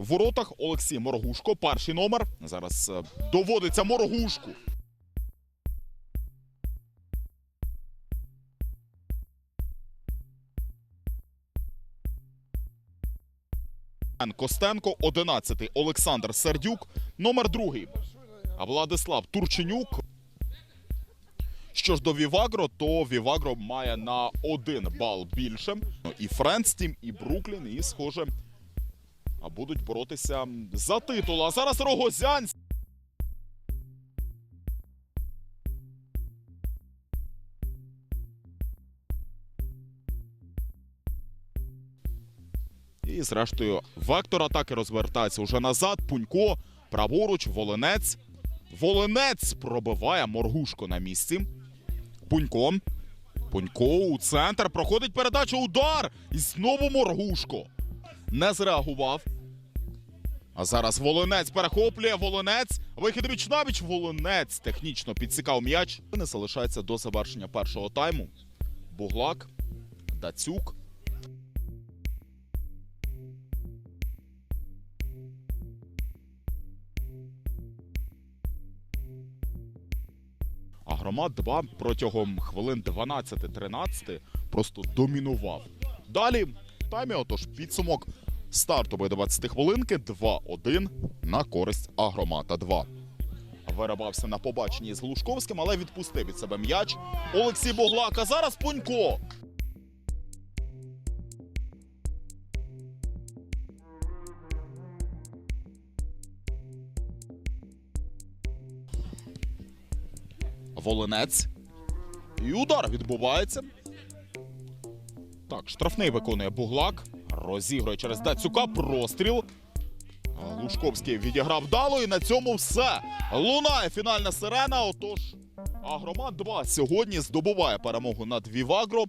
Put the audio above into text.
В воротах Олексій Моргушко, перший номер. Зараз е, доводиться Моргушку. Костенко, 11 Олександр Сердюк, номер другий Владислав Турченюк. Що ж до Вівагро, то Вівагро має на один бал більше. І Френстім, і Бруклін, і, схоже, а будуть боротися за титул. А зараз Рогозянь. І, зрештою, вектор атаки розвертається уже назад. Пунько, праворуч, Волинець. Волинець пробиває Моргушко на місці. Пунько. Пунько у центр. Проходить передача. Удар. І знову Моргушко. Не зреагував. А зараз Волинець перехоплює. Волинець. Вихід віч навіч. Волинець технічно підсікав м'яч. Не залишається до завершення першого тайму. Буглак. Дацюк. А громад 2 протягом хвилин 12-13 просто домінував. Далі таймі, отож, підсумок стартової 20 хвилинки 2-1 на користь Агромата 2. Виробався на побаченні з Глушковським, але відпустив від себе м'яч. Олексій Боглак, а зараз Пунько. Волинець. І удар відбувається. Так, штрафний виконує Буглак. Розігрує через Дацюка. Простріл. Лужковський відіграв вдало, і на цьому все. Лунає фінальна сирена. Отож, Агромат 2 сьогодні здобуває перемогу над Вівагро.